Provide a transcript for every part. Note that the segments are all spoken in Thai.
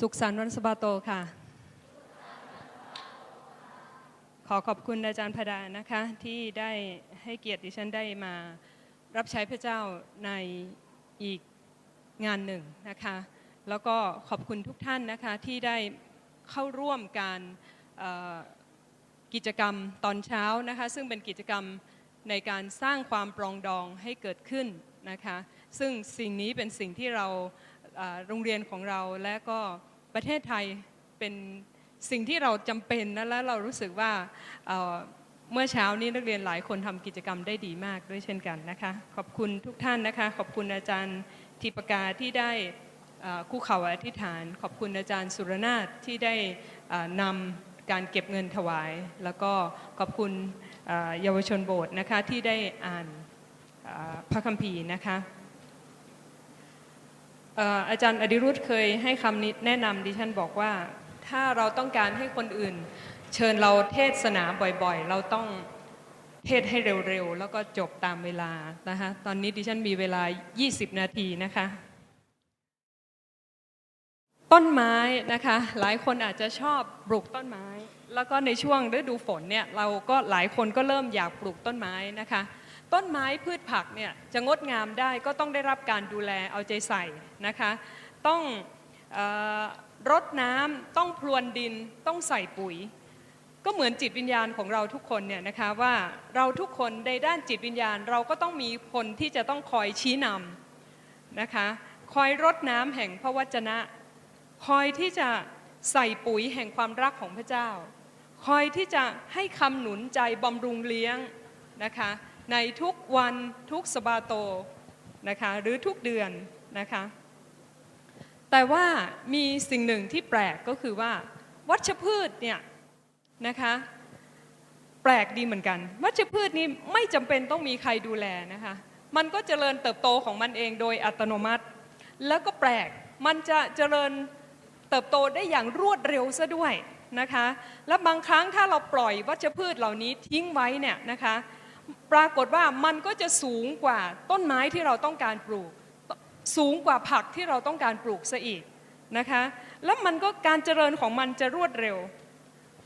สุขสันต์วันสะบาโตค่ะ ขอขอบคุณอาจารย์พดานะคะที่ได้ให้เกียรติดิฉันได้มารับใช้พระเจ้าในอีกงานหนึ่งนะคะ แล้วก็ขอบคุณทุกท่านนะคะที่ได้เข้าร่วมการกิจกรรมตอนเช้านะคะซึ่งเป็นกิจกรรมในการสร้างความปรองดองให้เกิดขึ้นนะคะ ซึ่งสิ่งนี้เป็นสิ่งที่เรา โรงเรียนของเราและก็ประเทศไทยเป็นสิ่งที่เราจำเป็นนะและเรารู้สึกว่าเมื่อเช้านี้นักเรียนหลายคนทำกิจกรรมได้ดีมากด้วยเช่นกันนะคะ ขอบคุณทุกท่านนะคะ ขอบคุณอาจารย์ทิปกาที่ได้คู่เข่าอธิษฐาน ขอบคุณอาจารย์สุรนาถที่ได้นำการเก็บเงินถวาย แล้วก็ขอบคุณเยาวชนโบสถ์นะคะที่ได้อ่านพระคัมภีร์นะคะ อาจารย์อดิรุธเคยให้คำนี้แนะนำดิฉันบอกว่า ถ้าเราต้องการให้คนอื่น เชิญเราเทศนาบ่อยๆ เราต้องเทศให้เร็วๆ แล้วก็จบตามเวลานะคะตอนนี้ดิฉันมีเวลา 20 นาทีนะคะ ต้นไม้นะคะ หลายคนอาจจะชอบปลูกต้นไม้ แล้วก็ในช่วงฤดูฝนเนี่ยเราก็หลายคนก็เริ่มอยากปลูกต้นไม้นะคะ ต้นไม้พืชผักเนี่ยจะงดงามได้ก็ต้องได้รับการดูแลเอาใจใส่นะคะต้องออรดน้ำต้องพรวนดินต้องใส่ปุ๋ย ก็เหมือนจิตวิญญาณของเราทุกคนเนี่ยนะคะว่าเราทุกคนในด้านจิตวิญญาณเราก็ต้องมีคนที่จะต้องคอยชี้นำนะคะคอยรดน้ำแห่งพระวจนะ คอยที่จะใส่ปุ๋ยแห่งความรักของพระเจ้า คอยที่จะให้คำหนุนใจบำรุงเลี้ยงนะคะ ในทุกวันทุกสบาโตนะคะหรือทุกเดือนนะคะแต่ว่ามีสิ่งหนึ่งที่แปลกก็คือว่า วัชพืชเนี่ยนะคะแปลกดีเหมือนกัน วัชพืชนี้ไม่จำเป็นต้องมีใครดูแลนะคะมันก็เจริญเติบโตของมันเองโดยอัตโนมัติ แล้วก็แปลกมันจะเจริญเติบโตได้อย่างรวดเร็วซะด้วยนะคะและบางครั้งถ้าเราปล่อยวัชพืชเหล่านี้ทิ้งไว้เนี่ยนะคะ ปรากฏว่ามันก็จะสูงกว่าต้นไม้ที่เราต้องการปลูก สูงกว่าผักที่เราต้องการปลูกซะอีกนะคะ แล้วมันก็การเจริญของมันจะรวดเร็ว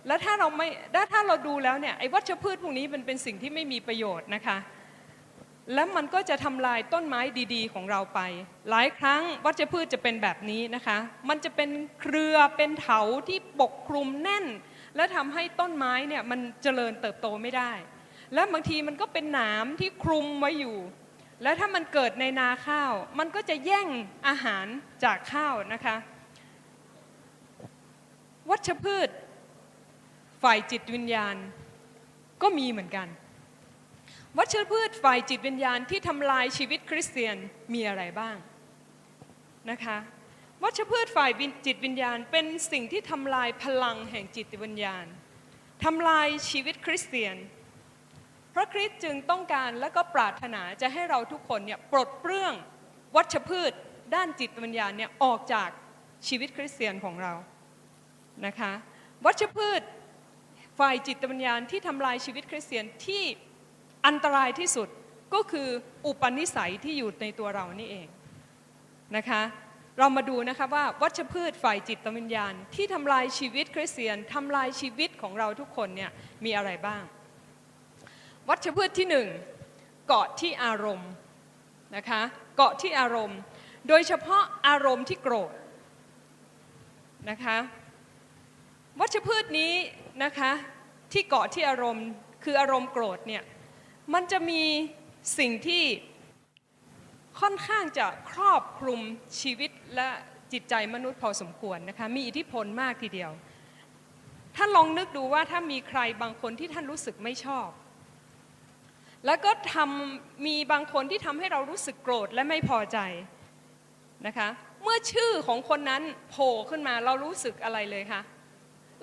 และถ้าเราไม่ถ้าเราดูแล้วเนี่ยไอ้วัชพืชพวกนี้มันเป็นสิ่งที่ไม่มีประโยชน์นะคะแล้วมันก็จะทำลายต้นไม้ดีๆ ของเราไป หลายครั้งวัชพืชจะเป็นแบบนี้นะคะ มันจะเป็นเครือเป็นเถาที่ปกคลุมแน่น และทำให้ต้นไม้เนี่ยมันเจริญเติบโตไม่ได้ และบางทีมันก็เป็นหนามที่คลุมไว้อยู่ และถ้ามันเกิดในนาข้าว มันก็จะแย่งอาหารจากข้าวนะคะ วัชพืช ฝ่ายจิตวิญญาณก็มีเหมือนกัน วัชพืชฝ่ายจิตวิญญาณที่ทำลายชีวิตคริสเตียนมีอะไรบ้างนะคะวัชพืชฝ่ายจิตวิญญาณ เป็นสิ่งที่ทำลายพลังแห่งจิตวิญญาณทำลายชีวิตคริสเตียน ระคริสต์จึงต้องการและก็ปรารถนาจะให้เราทุกคนเนี่ยปลดเปลื้องวัชพืช ด้านจิตวิญญาณเนี่ยออกจากชีวิตคริสเตียนของเรานะคะวัชพืชฝ่ายจิตวิญญาณที่ทำลายชีวิตคริสเตียนที่อันตรายที่สุดก็คืออุปนิสัยที่อยู่ในตัวเรานี่เองนะคะเรามาดูนะคะว่าวัชพืชฝ่ายจิตวิญญาณที่ทำลายชีวิตคริสเตียนทำลายชีวิตของเราทุกคนเนี่ยมีอะไรบ้าง วัชพืชที่หนึ่งเกาะที่อารมณ์นะคะเกาะที่อารมณ์ โดยเฉพาะอารมณ์ที่โกรธนะคะวัชพืชนี้นะคะที่เกาะที่อารมณ์คืออารมณ์โกรธเนี่ยมันจะมีสิ่งที่ค่อนข้างจะครอบคลุมชีวิตและจิตใจมนุษย์พอสมควรนะคะมีอิทธิพลมากทีเดียว ท่านลองนึกดูว่าถ้ามีใครบางคนที่ท่านรู้สึกไม่ชอบ แล้วก็ทำมีบางคนที่ทำให้เรารู้สึกโกรธและไม่พอใจนะคะ เมื่อชื่อของคนนั้นโผล่ขึ้นมาเรารู้สึกอะไรเลยคะ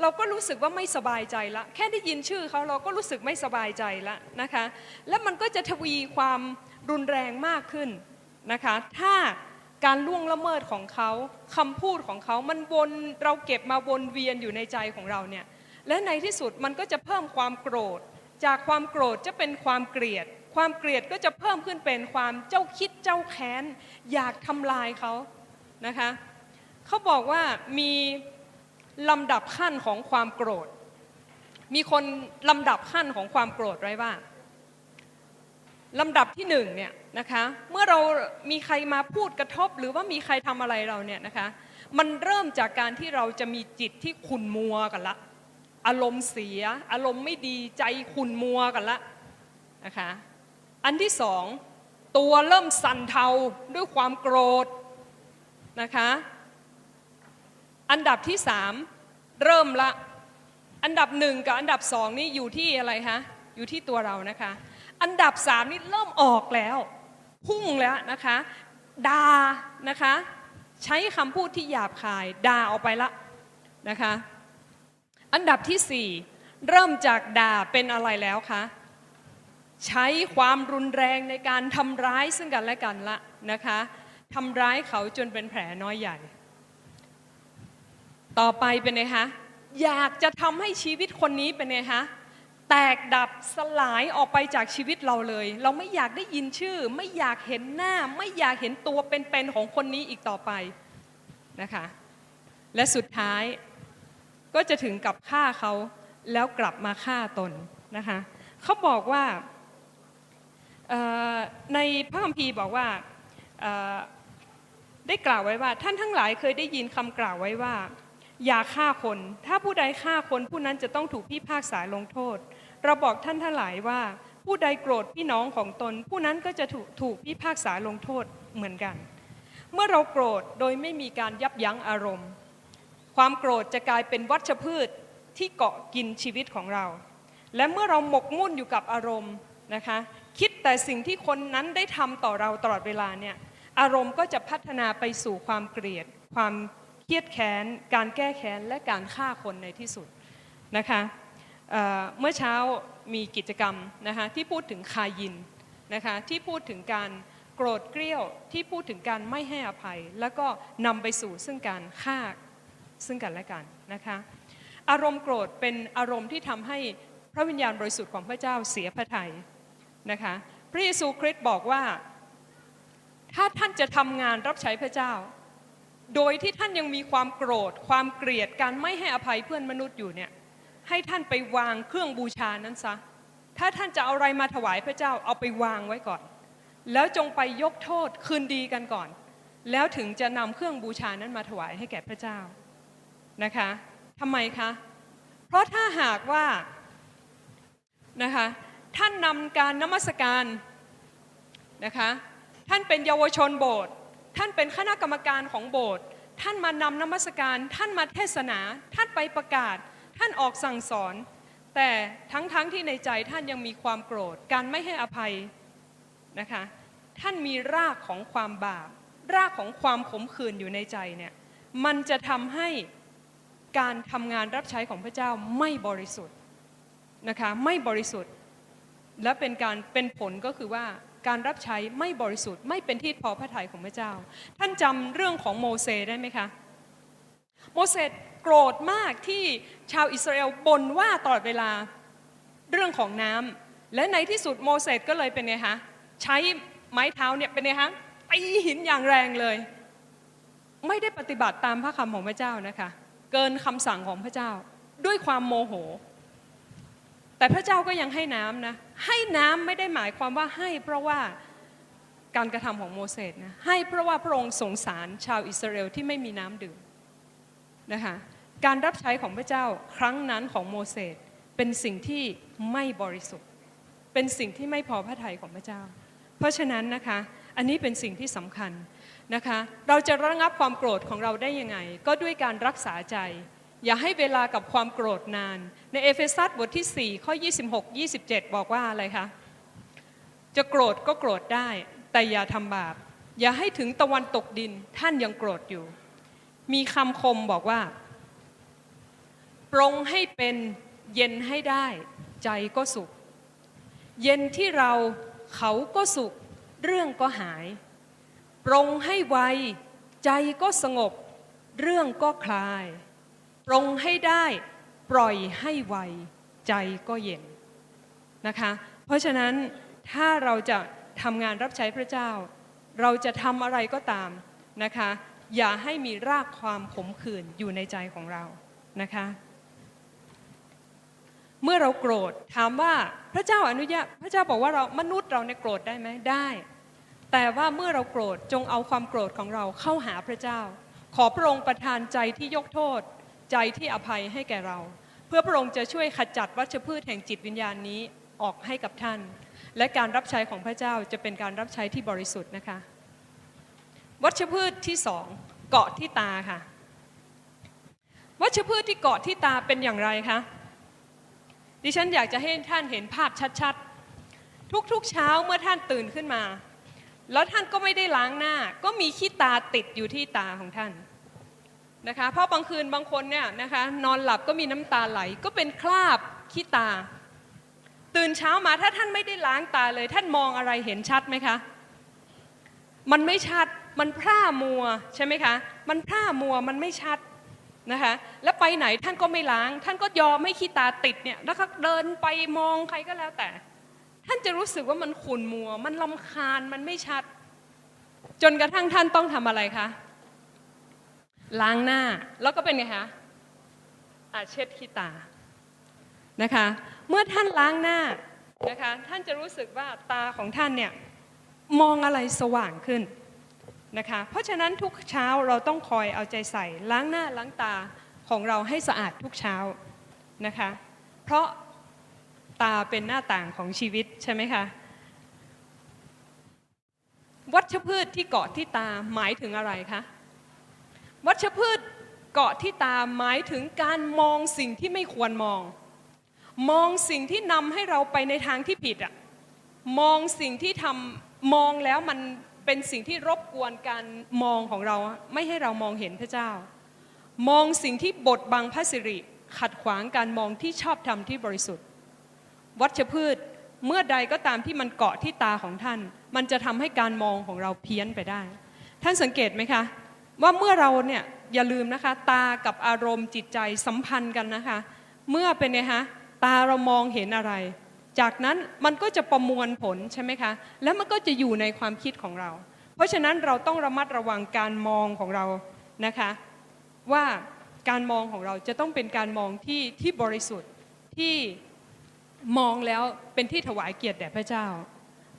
เราก็รู้สึกว่าไม่สบายใจละ แค่ได้ยินชื่อเขาเราก็รู้สึกไม่สบายใจละนะคะ แล้วมันก็จะทวีความรุนแรงมากขึ้นนะคะ ถ้าการล่วงละเมิดของเขาคำพูดของเขามันวนเราเก็บมาวนเวียนอยู่ในใจของเราเนี่ยและในที่สุดมันก็จะเพิ่มความโกรธ จากความโกรธจะเป็นความเกลียด ความเกลียดก็จะเพิ่มขึ้นเป็นความเจ้าคิดเจ้าแค้น อยากทำลายเขานะคะเขาบอกว่ามีลำดับขั้นของความโกรธ มีคนลำดับขั้นของความโกรธไว้ว่าลำดับที่หนึ่งเนี่ยนะคะเมื่อเรามีใครมาพูดกระทบ หรือว่ามีใครทำอะไรเราเนี่ยนะคะมันเริ่มจากการที่เราจะมีจิตที่ขุนมัวกันละ อารมณ์เสีย อารมณ์ไม่ดีใจขุ่นมัวกันละนะคะอันที่สองตัวเริ่มสั่นเทาด้วยความโกรธนะคะอันดับที่สามเริ่มละ อันดับหนึ่งกับอันดับสองนี่อยู่ที่อะไรคะอยู่ที่ตัวเรานะคะ อันดับสามนี่เริ่มออกแล้วพุ่งแล้วนะคะด่านะคะ ใช้คำพูดที่หยาบคายด่าออกไปละนะคะ อันดับที่สี่เริ่มจากด่าเป็นอะไรแล้วคะ ใช้ความรุนแรงในการทำร้ายซึ่งกันและกันละนะคะทำร้ายเขาจนเป็นแผลน้อยใหญ่ ต่อไปเป็นไงคะอยากจะทำให้ชีวิตคนนี้เป็นไงคะแตกดับสลายออกไปจากชีวิตเราเลย เราไม่อยากได้ยินชื่อ ไม่อยากเห็นหน้า ไม่อยากเห็นตัวเป็นๆของคนนี้อีกต่อไปนะคะ และสุดท้าย ก็จะถึงกับฆ่าเขาแล้วกลับมาฆ่าตนนะคะเขาบอกว่าในพระคัมภีร์บอกว่าได้กล่าวไว้ว่า ท่านทั้งหลายเคยได้ยินคำกล่าวไว้ว่า อย่าฆ่าคน ถ้าผู้ใดฆ่าคนผู้นั้นจะต้องถูกพิพากษาลงโทษ เราบอกท่านทั้งหลายว่า ผู้ใดโกรธพี่น้องของตน ผู้นั้นก็จะถูกถูกพิพากษาลงโทษเหมือนกัน เมื่อเราโกรธโดยไม่มีการยับยั้งอารมณ์ ความโกรธจะกลายเป็นวัชพืชที่เกาะกินชีวิตของเรา และเมื่อเราหมกมุ่นอยู่กับอารมณ์นะคะ คิดแต่สิ่งที่คนนั้นได้ทำต่อเราตลอดเวลาเนี่ยอารมณ์ก็จะพัฒนาไปสู่ความเกลียด ความเครียดแค้น การแก้แค้น และการฆ่าคนในที่สุดนะคะเเมื่อเช้ามีกิจกรรมนะคะที่พูดถึงคายินนะคะที่พูดถึงการโกรธเกรี้ยวที่พูดถึงการไม่ให้อภัย แล้วก็นำไปสู่ซึ่งการฆ่า ซึ่งกันและกันนะคะอารมณ์โกรธเป็นอารมณ์ที่ทำให้พระวิญญาณบริสุทธิ์ของพระเจ้าเสียพระทัยนะคะพระเยซูคริสต์บอกว่า ถ้าท่านจะทำงานรับใช้พระเจ้า โดยที่ท่านยังมีความโกรธ ความเกลียดการไม่ให้อภัยเพื่อนมนุษย์อยู่เนี่ยให้ท่านไปวางเครื่องบูชานั้นซะถ้าท่านจะเอาอะไรมาถวายพระเจ้าเอาไปวางไว้ก่อน แล้วจงไปยกโทษคืนดีกันก่อน แล้วถึงจะนำเครื่องบูชานั้นมาถวายให้แก่พระเจ้า นะคะทำไมคะ เพราะถ้าหากว่านะคะท่านนำการนมัสการนะคะท่านเป็นเยาวชนโบสถ์ท่านเป็นคณะกรรมการของโบสถ์ท่านมานำนมัสการ ท่านมาเทศนา ท่านไปประกาศ ท่านออกสั่งสอน แต่ทั้งๆทที่ในใจท่านยังมีความโกรธ การไม่ให้อภัยนะคะท่านมีรากของความบาป รากของความขมขื่นอยู่ในใจเนี่ยมันจะทำให้ การทำงานรับใช้ของพระเจ้าไม่บริสุทธิ์นะคะไม่บริสุทธิ์ และเป็นการเป็นผลก็คือว่าการรับใช้ไม่บริสุทธิ์ ไม่เป็นที่พอพระทัยของพระเจ้า ท่านจำเรื่องของโมเสสได้ไหมคะโมเสสโกรธมากที่ชาวอิสราเอลบ่นว่าตลอดเวลาเรื่องของน้ำและในที่สุดโมเสสก็เลยเป็นไงคะใช้ไม้เท้าเนี่ยเป็นไงคะตีหินอย่างแรงเลย ไม่ได้ปฏิบัติตามพระคำของพระเจ้านะคะ เกินคำสั่งของพระเจ้า ด้วยความโมโห แต่พระเจ้าก็ยังให้น้ำนะ ให้น้ำไม่ได้หมายความว่าให้เพราะว่าการกระทำของโมเสสนะ ให้เพราะว่าพระองค์สงสารชาวอิสราเอลที่ไม่มีน้ำดื่มนะคะ การรับใช้ของพระเจ้าครั้งนั้นของโมเสสเป็นสิ่งที่ไม่บริสุทธิ์ เป็นสิ่งที่ไม่พอพระทัยของพระเจ้า เพราะฉะนั้นนะคะ อันนี้เป็นสิ่งที่สำคัญ นะคะ เราจะระงับความโกรธของเราได้ยังไง ก็ด้วยการรักษาใจ อย่าให้เวลากับความโกรธนาน ในเอเฟซัสบทที่ 4 ข้อ 26 27 บอกว่าอะไรคะ จะโกรธก็โกรธได้ แต่อย่าทำบาป อย่าให้ถึงตะวันตกดินท่านยังโกรธอยู่ มีคำคมบอกว่า ปรงให้เป็นเย็นให้ได้ ใจก็สุข เย็นที่เราเขาก็สุข เรื่องก็หาย ปรงให้ไว ใจก็สงบ เรื่องก็คลาย ปรงให้ได้ปล่อยให้ไว ใจก็เย็นนะคะ เพราะฉะนั้นถ้าเราจะทำงานรับใช้พระเจ้า เราจะทำอะไรก็ตามนะคะ อย่าให้มีรากความขมขื่นอยู่ในใจของเรานะคะ เมื่อเราโกรธถามว่าพระเจ้าอนุญาตพระเจ้าบอกว่าเรามนุษย์เราเนี่ยโกรธได้ไหมได้ แต่ว่าเมื่อเราโกรธจงเอาความโกรธของเราเข้าหาพระเจ้า ขอพระองค์ประทานใจที่ยกโทษ ใจที่อภัยให้แก่เรา เพื่อพระองค์จะช่วยขจัดวัชพืชแห่งจิตวิญญาณนี้ออกให้กับท่าน และการรับใช้ของพระเจ้าจะเป็นการรับใช้ที่บริสุทธิ์นะคะ วัชพืชที่สองเกาะที่ตาค่ะ วัชพืชที่เกาะที่ตาเป็นอย่างไรคะดิฉันอยากจะให้ท่านเห็นภาพชัดๆ ทุกๆเช้าเมื่อท่านตื่นขึ้นมา แล้วท่านก็ไม่ได้ล้างหน้า ก็มีขี้ตาติดอยู่ที่ตาของท่านนะคะ เพราะบางคืนบางคนเนี่ยนะคะนอนหลับก็มีน้ำตาไหล ก็เป็นคราบขี้ตา ตื่นเช้ามาถ้าท่านไม่ได้ล้างตาเลย ท่านมองอะไรเห็นชัดไหมคะ มันไม่ชัด มันพร่ามัวใช่ไหมคะ มันพร่ามัว มันไม่ชัดนะคะ แล้วไปไหนท่านก็ไม่ล้าง ท่านก็ยอมให้ขี้ตาติดเนี่ย แล้วก็เดินไปมองใครก็แล้วแต่ ท่านจะรู้สึกว่ามันขุ่นมัว มันลำคาญมันไม่ชัด จนกระทั่งท่านต้องทำอะไรคะล้างหน้าแล้วก็เป็นไงคะอาเช็ดขี้ตานะคะ เมื่อท่านล้างหน้านะคะท่านจะรู้สึกว่าตาของท่านเนี่ยมองอะไรสว่างขึ้นนะคะเพราะฉะนั้นทุกเช้าเราต้องคอยเอาใจใส่ล้างหน้าล้างตาของเราให้สะอาดทุกเช้านะคะ เพราะ ตาเป็นหน้าต่างของชีวิตใช่ไหมคะ วัชพืชที่เกาะที่ตาหมายถึงอะไรคะ วัชพืชเกาะที่ตาหมายถึงการมองสิ่งที่ไม่ควรมอง มองสิ่งที่นำให้เราไปในทางที่ผิดอะมองสิ่งที่ทำมองแล้วมันเป็นสิ่งที่รบกวนการมองของเรา ไม่ให้เรามองเห็นพระเจ้า มองสิ่งที่บดบังพระสิริ ขัดขวางการมองที่ชอบธรรมที่บริสุทธิ์ วัชพืช เมื่อใดก็ตามที่มันเกาะที่ตาของท่าน มันจะทำให้การมองของเราเพี้ยนไปได้ ท่านสังเกตไหมคะ ว่าเมื่อเราเนี่ยอย่าลืมนะคะ ตากับอารมณ์จิตใจสัมพันธ์กันนะคะ เมื่อเป็นไงคะตาเรามองเห็นอะไร จากนั้นมันก็จะประมวลผลใช่ไหมคะ แล้วมันก็จะอยู่ในความคิดของเรา เพราะฉะนั้นเราต้องระมัดระวังการมองของเรานะคะ ว่าการมองของเราจะต้องเป็นการมองที่ที่บริสุทธิ์ที่ มองแล้วเป็นที่ถวายเกียรติแด่พระเจ้า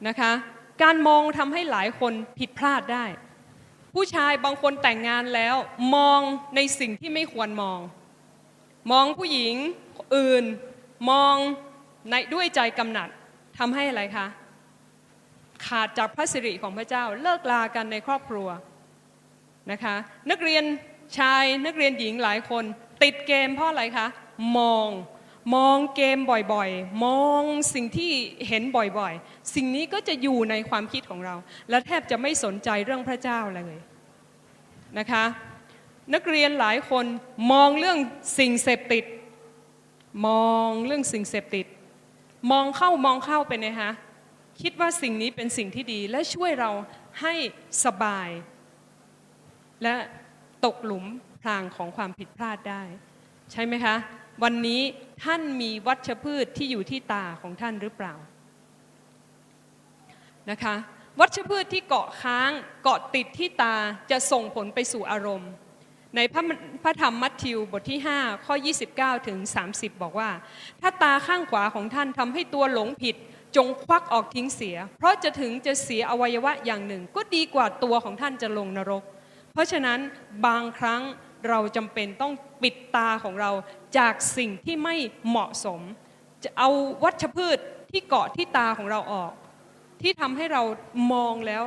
นะคะ การมองทำให้หลายคนผิดพลาดได้ ผู้ชายบางคนแต่งงานแล้ว มองในสิ่งที่ไม่ควรมอง มองผู้หญิงอื่นมองในด้วยใจกำหนัดทำให้อะไรคะขาดจากพระสิริของพระเจ้าเลิกลากันในครอบครัวนะคะ นักเรียนชายนักเรียนหญิงหลายคน ติดเกมเพราะอะไรคะ มอง มองเกมบ่อยๆ มองสิ่งที่เห็นบ่อยๆ สิ่งนี้ก็จะอยู่ในความคิดของเรา และแทบจะไม่สนใจเรื่องพระเจ้าเลยนะคะ นักเรียนหลายคนมองเรื่องสิ่งเสพติด มองเรื่องสิ่งเสพติด มองเข้ามองเข้าเป็นไงคะคิดว่าสิ่งนี้เป็นสิ่งที่ดีและช่วยเราให้สบาย และตกหลุมพรางของความผิดพลาดได้ ใช่ไหมคะ วันนี้ท่านมีวัชพืชที่อยู่ที่ตาของท่านหรือเปล่านะคะวัชพืชที่เกาะค้างเกาะติดที่ตาจะส่งผลไปสู่อารมณ์ ในพระพระธรรมมัทธิวบทที่ 5 ข้อ 29 ถึง 30 บอกว่า ถ้าตาข้างขวาของท่านทำให้ตัวหลงผิดจงควักออกทิ้งเสีย เพราะจะถึงจะเสียอวัยวะอย่างหนึ่ง ก็ดีกว่าตัวของท่านจะลงนรก เพราะฉะนั้นบางครั้ง เราจำเป็นต้องปิดตาของเราจากสิ่งที่ไม่เหมาะสม จะเอาวัชพืชที่เกาะที่ตาของเราออก ที่ทำให้เรามองแล้ว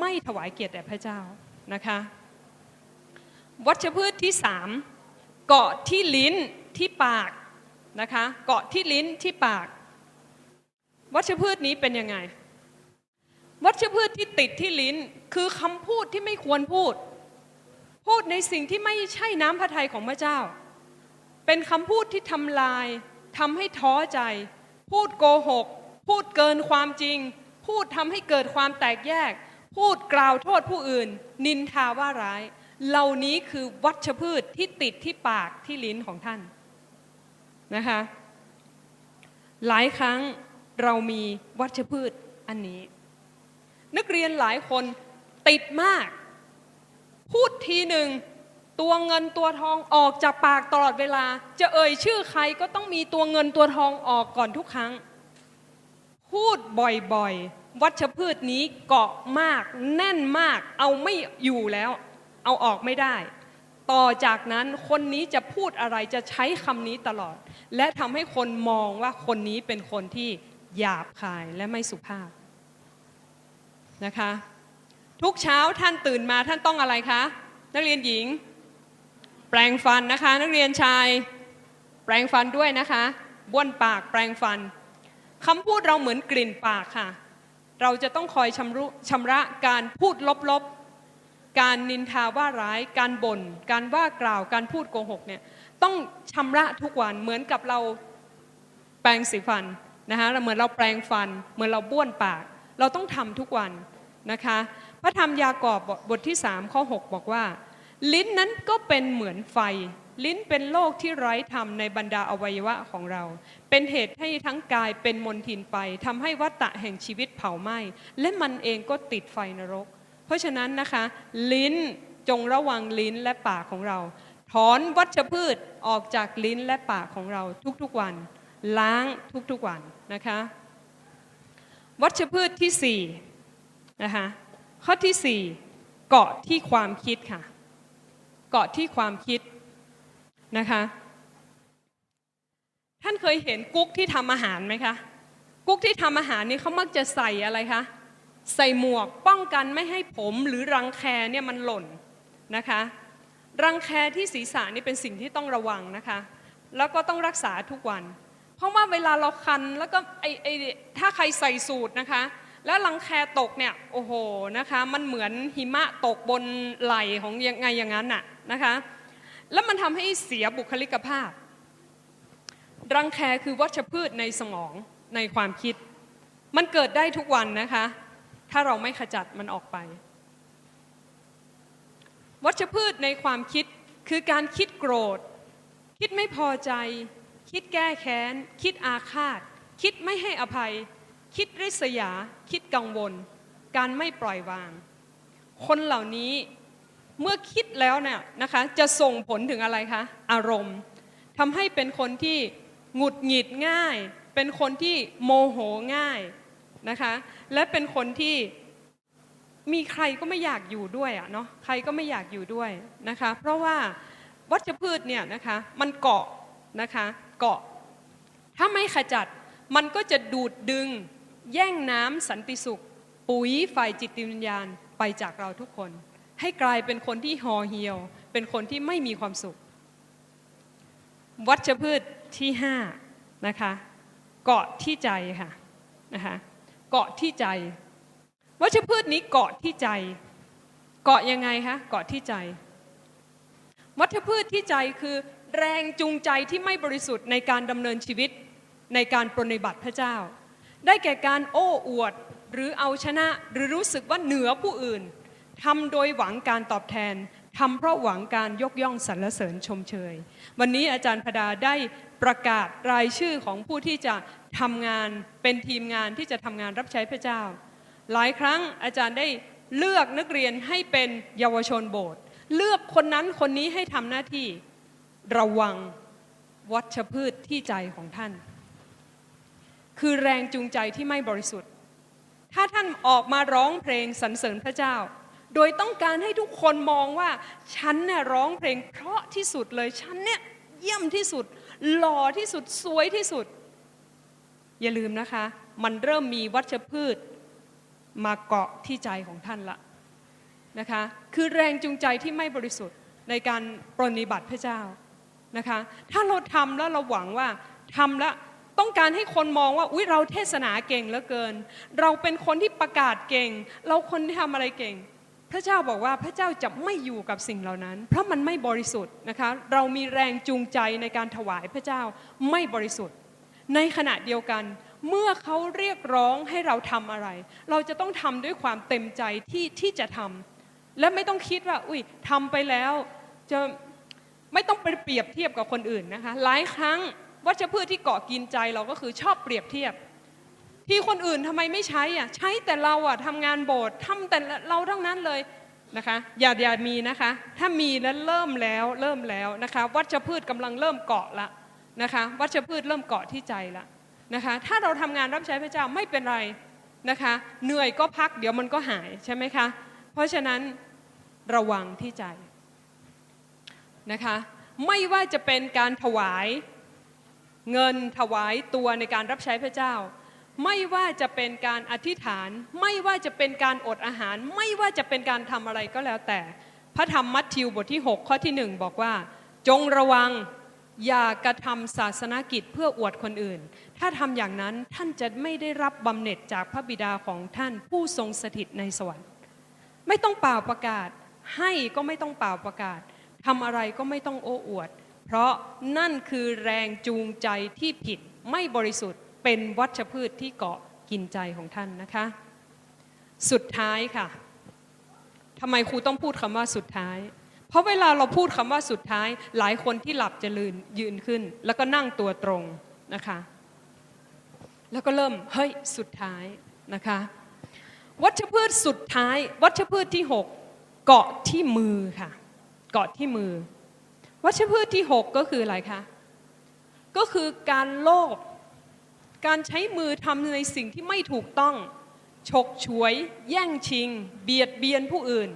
ไม่ถวายเกียรติแด่พระเจ้านะคะ วัชพืชที่สามเกาะที่ลิ้นที่ปากนะคะเกาะที่ลิ้นที่ปาก วัชพืชนี้เป็นยังไง วัชพืชที่ติดที่ลิ้นคือคำพูดที่ไม่ควรพูด พูดในสิ่งที่ไม่ใช่น้ำพระทัยของพระเจ้า เป็นคำพูดที่ทำลายทำให้ท้อใจ พูดโกหก พูดเกินความจริง พูดทำให้เกิดความแตกแยก พูดกล่าวโทษผู้อื่น นินทาว่าร้าย เหล่านี้คือวัชพืชที่ติดที่ปากที่ลิ้นของท่านนะคะ หลายครั้งเรามีวัชพืชอันนี้ นักเรียนหลายคนติดมาก พูดทีหนึ่งตัวเงินตัวทองออกจากปากตลอดเวลา จะเอ่ยชื่อใครก็ต้องมีตัวเงินตัวทองออกก่อนทุกครั้ง พูดบ่อยๆ วัชพืชนี้เกาะมาก แน่นมาก เอาไม่อยู่แล้ว เอาออกไม่ได้ ต่อจากนั้นคนนี้จะพูดอะไรจะใช้คำนี้ตลอด และทำให้คนมองว่าคนนี้เป็นคนที่หยาบคายและไม่สุภาพนะคะ ทุกเช้าท่านตื่นมาท่านต้องอะไรคะ นักเรียนหญิง แปรงฟันนะคะ นักเรียนชาย แปรงฟันด้วยนะคะบ้วนปากแปรงฟันคำพูดเราเหมือนกลิ่นปากค่ะ เราจะต้องคอยชำรุชำระการพูดลบๆ การนินทาว่าร้าย การบน่น การว่ากล่าว การพูดโกหกเนี่ย ต้องชำระทุกวันเหมือนกับเราแปรงสีฟันนะคะ เหมือนเราแปรงฟัน เหมือนเราบ้วนปาก เราต้องทำทุกวันนะคะ ระธรรมยากอบบทที่3ข้อ 6 บอกว่า ลิ้นนั้นก็เป็นเหมือนไฟ ลิ้นเป็นโลกที่ไร้ธรรมในบรรดาอวัยวะของเรา เป็นเหตุให้ทั้งกายเป็นมนทินไปทำให้วัฏฏะแห่งชีวิตเผาไหม้และมันเองก็ติดไฟนรก เพราะฉะนั้นนะคะ ลิ้นจงระวังลิ้นและปากของเรา ถอนวัชพืชออกจากลิ้นและปากของเราทุกๆวัน ล้างทุกๆวันนะคะ วัชพืชที่สี่นะคะ ข้อที่สี่เกาะที่ความคิดค่ะ เกาะที่ความคิดนะคะ ท่านเคยเห็นกุ๊กที่ทำอาหารไหมคะ กุ๊กที่ทำอาหารนี่เขามักจะใส่อะไรคะ ใส่หมวกป้องกันไม่ให้ผมหรือรังแคเนี่ยมันหล่นนะคะ รังแคที่ศีรษะนี่เป็นสิ่งที่ต้องระวังนะคะ แล้วก็ต้องรักษาทุกวัน เพราะว่าเวลาเราคันแล้วก็ไอไอถ้าใครใส่สูตรนะคะ แล้วรังแคตกเนี่ยโอ้โหนะคะมันเหมือนหิมะตกบนไหลของยังไงอย่างนั้นน่ะนะคะแล้วมันทำให้เสียบุคลิกภาพ รังแคคือวัชพืชในสมองในความคิด มันเกิดได้ทุกวันนะคะ ถ้าเราไม่ขจัดมันออกไป วัชพืชในความคิดคือการคิดโกรธ คิดไม่พอใจ คิดแก้แค้น คิดอาฆาต คิดไม่ให้อภัย คิดริษยา คิดกังวล การไม่ปล่อยวาง คนเหล่านี้เมื่อคิดแล้วเนี่ยนะคะจะส่งผลถึงอะไรคะอารมณ์ทำให้เป็นคนที่หงุดหงิดง่าย เป็นคนที่โมโหง่ายนะคะและเป็นคนที่มีใครก็ไม่อยากอยู่ด้วยอะเนาะใครก็ไม่อยากอยู่ด้วยนะคะเพราะว่าวัชพืชเนี่ยนะคะมันเกาะนะคะเกาะ ถ้าไม่ขจัดมันก็จะดูดดึง แย่งน้ำสันติสุข ปุ๋ยฝ่ายจิตวิญญาณไปจากเราทุกคน ให้กลายเป็นคนที่ห่อเหี่ยว เป็นคนที่ไม่มีความสุข วัชพืชที่ห้านะคะเกาะที่ใจค่ะนะคะเกาะที่ใจ วัชพืชนี้เกาะที่ใจ เกาะยังไงคะเกาะที่ใจ วัชพืชที่ใจคือแรงจูงใจที่ไม่บริสุทธิ์ในการดำเนินชีวิตในการปรนนิบัติพระเจ้า ได้แก่การโอ้อวดหรือเอาชนะหรือรู้สึกว่าเหนือผู้อื่นทำโดยหวังการตอบแทนทำเพราะหวังการยกย่องสรรเสริญชมเชย วันนี้อาจารย์พดาได้ประกาศรายชื่อของผู้ที่จะทำงานเป็นทีมงานที่จะทำงานรับใช้พระเจ้า หลายครั้งอาจารย์ได้เลือกนักเรียนให้เป็นเยาวชนโบสถ์เลือกคนนั้นคนนี้ให้ทำหน้าที่ระวังวัชพืชที่ใจของท่าน คือแรงจูงใจที่ไม่บริสุทธิ์ ถ้าท่านออกมาร้องเพลงสรรเสริญพระเจ้า โดยต้องการให้ทุกคนมองว่าฉันเนี่ยร้องเพลงเพราะที่สุดเลยฉันเนี่ยเยี่ยมที่สุด หล่อที่สุดสวยที่สุด อย่าลืมนะคะ มันเริ่มมีวัชพืชมาเกาะที่ใจของท่านละนะคะคือแรงจูงใจที่ไม่บริสุทธิ์ในการปรนนิบัติพระเจ้านะคะถ้าเราทำแล้วเราหวังว่าทำแล้ว ต้องการให้คนมองว่าอุ้ยเราเทศนาเก่งเหลือเกิน เราเป็นคนที่ประกาศเก่ง เราคนที่ทำอะไรเก่ง พระเจ้าบอกว่าพระเจ้าจะไม่อยู่กับสิ่งเหล่านั้น เพราะมันไม่บริสุทธิ์นะคะเรามีแรงจูงใจในการถวายพระเจ้าไม่บริสุทธิ์ ในขณะเดียวกันเมื่อเขาเรียกร้องให้เราทำอะไร เราจะต้องทำด้วยความเต็มใจที่ที่จะทำและไม่ต้องคิดว่า อุ้ยทำไปแล้วจะไม่ต้องไปเปรียบเทียบกับคนอื่นนะคะหลายครั้ง วัชพืชที่เกาะกินใจเราก็คือชอบเปรียบเทียบ ที่คนอื่นทำไมไม่ใช้อะใช้แต่เราอะทำงานโบสถ์ทำแต่เราทั้งนั้นเลยนะคะอย่าอย่ามีนะคะ ถ้ามีนั้นเริ่มแล้วเริ่มแล้วนะคะ วัชพืชกำลังเริ่มเกาะละนะคะ วัชพืชเริ่มเกาะที่ใจละนะคะ ถ้าเราทำงานรับใช้พระเจ้าไม่เป็นไรนะคะ เหนื่อยก็พักเดี๋ยวมันก็หายใช่ไหมคะ เพราะฉะนั้นระวังที่ใจนะคะ ไม่ว่าจะเป็นการถวาย เงินถวายตัวในการรับใช้พระเจ้า ไม่ว่าจะเป็นการอธิษฐาน ไม่ว่าจะเป็นการอดอาหาร ไม่ว่าจะเป็นการทำอะไรก็แล้วแต่ พระธรรมมัทธิวบทที่ 6 ข้อที่หนึ่งบอกว่า จงระวังอย่ากระทำศาสนกิจเพื่ออวดคนอื่น ถ้าทำอย่างนั้นท่านจะไม่ได้รับบำเหน็จจากพระบิดาของท่านผู้ทรงสถิตในสวรรค์ ไม่ต้องเป่าประกาศ ให้ก็ไม่ต้องเป่าประกาศทำอะไรก็ไม่ต้องโอ้อวด เพราะนั่นคือแรงจูงใจที่ผิดไม่บริสุทธิ์เป็นวัชพืชที่เกาะกินใจของท่านนะคะ สุดท้ายค่ะทำไมครูต้องพูดคำว่าสุดท้าย เพราะเวลาเราพูดคำว่าสุดท้าย หลายคนที่หลับจะลืนยืนขึ้น แล้วก็นั่งตัวตรงนะคะ แล้วก็เริ่มเฮ้ยสุดท้ายนะคะ วัชพืชสุดท้าย วัชพืชที่ 6 เกาะที่มือค่ะ เกาะที่มือ วัชพืชที่ 6 ก็คืออะไรคะ ก็คือการโลภการใช้มือทำในสิ่งที่ไม่ถูกต้อง ฉกฉวย แย่งชิง เบียดเบียนผู้อื่น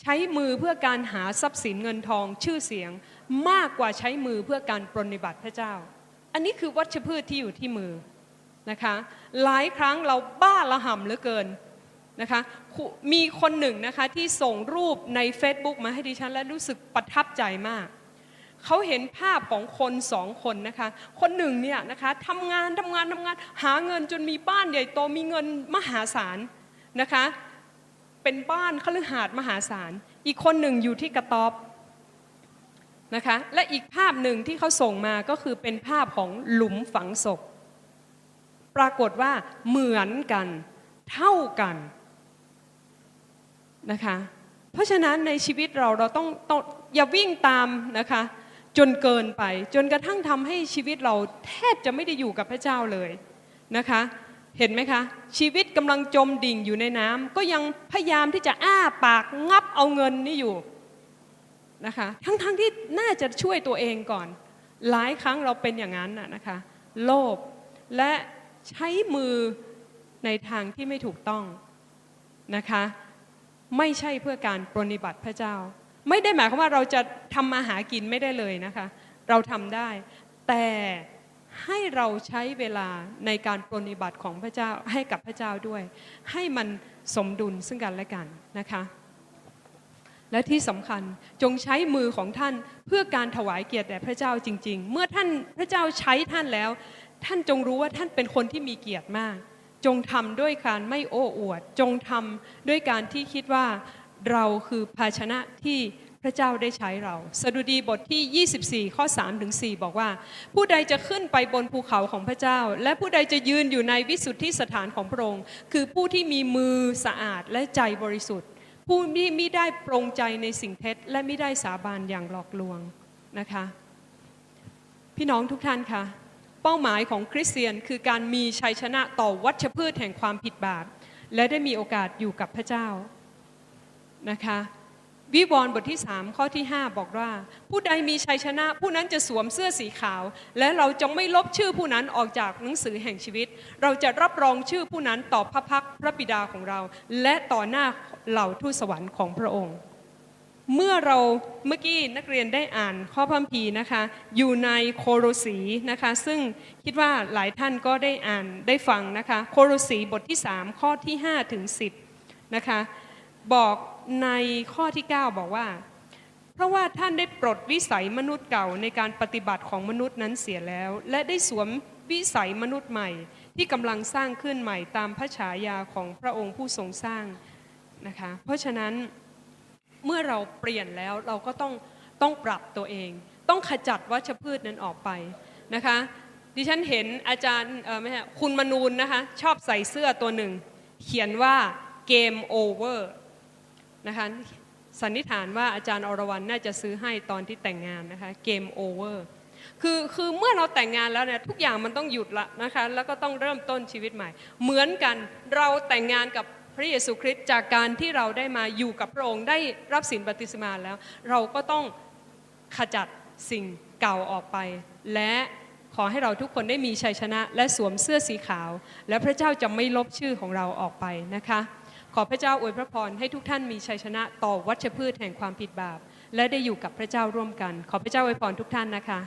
ใช้มือเพื่อการหาทรัพย์สินเงินทองชื่อเสียง มากกว่าใช้มือเพื่อการปรนนิบัติพระเจ้า อันนี้คือวัชพืชที่อยู่ที่มือนะคะหลายครั้งเราบ้าระห่ำเหลือเกินนะคะมีคนหนึ่งนะคะที่ส่งรูปใน Facebook มาให้ดิฉันและรู้สึกประทับใจมาก เขาเห็นภาพของคนสองคนนะคะ คนหนึ่งเนี่ยนะคะทำงานทำงานทำงาน หาเงินจนมีบ้านใหญ่โตมีเงินมหาศาลนะคะ เป็นบ้านคฤหาสน์มหาศาล อีกคนหนึ่งอยู่ที่กระต๊อบนะคะและอีกภาพหนึ่งที่เขาส่งมาก็คือเป็นภาพของหลุมฝังศพ ปรากฏว่าเหมือนกัน เท่ากันนะคะเพราะฉะนั้นในชีวิตเราเราต้องต้องอย่าวิ่งตามนะคะ จนเกินไป จนกระทั่งทำให้ชีวิตเราแทบจะไม่ได้อยู่กับพระเจ้าเลยนะคะ เห็นไหมคะ ชีวิตกำลังจมดิ่งอยู่ในน้ำก็ยังพยายามที่จะอ้าปากงับเอาเงินนี่อยู่นะคะทั้งๆทที่น่าจะช่วยตัวเองก่อน หลายครั้งเราเป็นอย่างนั้นนะนะคะ โลภและใช้มือในทางที่ไม่ถูกต้องนะคะ ไม่ใช่เพื่อการปรนนิบัติพระเจ้า ไม่ได้หมายความว่าเราจะทำมาหากินไม่ได้เลยนะคะ เราทำได้ แต่ให้เราใช้เวลาในการปรนนิบัติของพระเจ้าให้กับพระเจ้าด้วย ให้มันสมดุลซึ่งกันและกันนะคะ และที่สำคัญจงใช้มือของท่านเพื่อการถวายเกียรติแด่พระเจ้าจริง ๆ เมื่อท่านพระเจ้าใช้ท่านแล้ว ท่านจงรู้ว่าท่านเป็นคนที่มีเกียรติมาก จงทำด้วยการไม่โอ้อวด จงทำด้วยการที่คิดว่า เราคือภาชนะที่พระเจ้าได้ใช้เรา สดุดีบทที่ 24 ข้อ3ถึง4บอกว่า ผู้ใดจะขึ้นไปบนภูเขาของพระเจ้า และผู้ใดจะยืนอยู่ในวิสุทธิสถานของพระองค์ คือผู้ที่มีมือสะอาดและใจบริสุทธิ์ ผู้ที่ไม่ได้ปรงใจในสิ่งเท็จ และไม่ได้สาบานอย่างหลอกลวงนะคะ พี่น้องทุกท่านคะเป้าหมายของคริสเตียนคือการมีชัยชนะต่อวัชพืชแห่งความผิดบาปและได้มีโอกาสอยู่กับพระเจ้า นะคะวิวรณ์บทที่ 3 ข้อที่ 5 บอกว่า ผู้ใดมีชัยชนะ ผู้นั้นจะสวมเสื้อสีขาว และเราจงไม่ลบชื่อผู้นั้นออกจากหนังสือแห่งชีวิต เราจะรับรองชื่อผู้นั้นต่อพระพักพระบิดาของเรา และต่อหน้าเหล่าทูตสวรรค์ของพระองค์ เมื่อเราเมื่อกี้นักเรียนได้อ่านข้อพัมภีร์นะคะ อยู่ในโคโรสีนะคะ ซึ่งคิดว่าหลายท่านก็ได้อ่านได้ฟังนะคะ โคโรสีบทที่ 3 ข้อที่5ถึง10นะคะบอก ในข้อที่ 9 บอกว่า เพราะว่าท่านได้ปลดวิสัยมนุษย์เก่าในการปฏิบัติของมนุษย์นั้นเสียแล้ว และได้สวมวิสัยมนุษย์ใหม่ ที่กำลังสร้างขึ้นใหม่ตามพระฉายาของพระองค์ผู้ทรงสร้างนะคะเพราะฉะนั้นเมื่อเราเปลี่ยนแล้วเราก็ต้องต้องปรับตัวเอง ต้องขจัดวัชพืชนั้นออกไปนะคะดิฉันเห็นอาจารย์ไม่ใช่คุณมนูนนะคะชอบใส่เสื้อตัวหนึ่ง เขียนว่าเกมโอเวอร์ นะคะสันนิษฐานว่าอาจารย์อรวรรณน่าจะซื้อให้ตอนที่แต่งงานนะคะเกมโอเวอร์คือคือเมื่อเราแต่งงานแล้วเนี่ยทุกอย่างมันต้องหยุดละนะคะแล้วก็ต้องเริ่มต้นชีวิตใหม่ เหมือนกันเราแต่งงานกับพระเยซูคริสต์จากการที่เราได้มาอยู่กับพระองค์ได้รับสินบัติศมาแล้ว เราก็ต้องขจัดสิ่งเก่าออกไป และขอให้เราทุกคนได้มีชัยชนะ และสวมเสื้อสีขาว และพระเจ้าจะไม่ลบชื่อของเราออกไปนะคะ ขอพระเจ้าอวยพระพรให้ทุกท่านมีชัยชนะต่อวัชพืชแห่งความผิดบาป และได้อยู่กับพระเจ้าร่วมกัน ขอพระเจ้าอวยพรทุกท่านนะคะ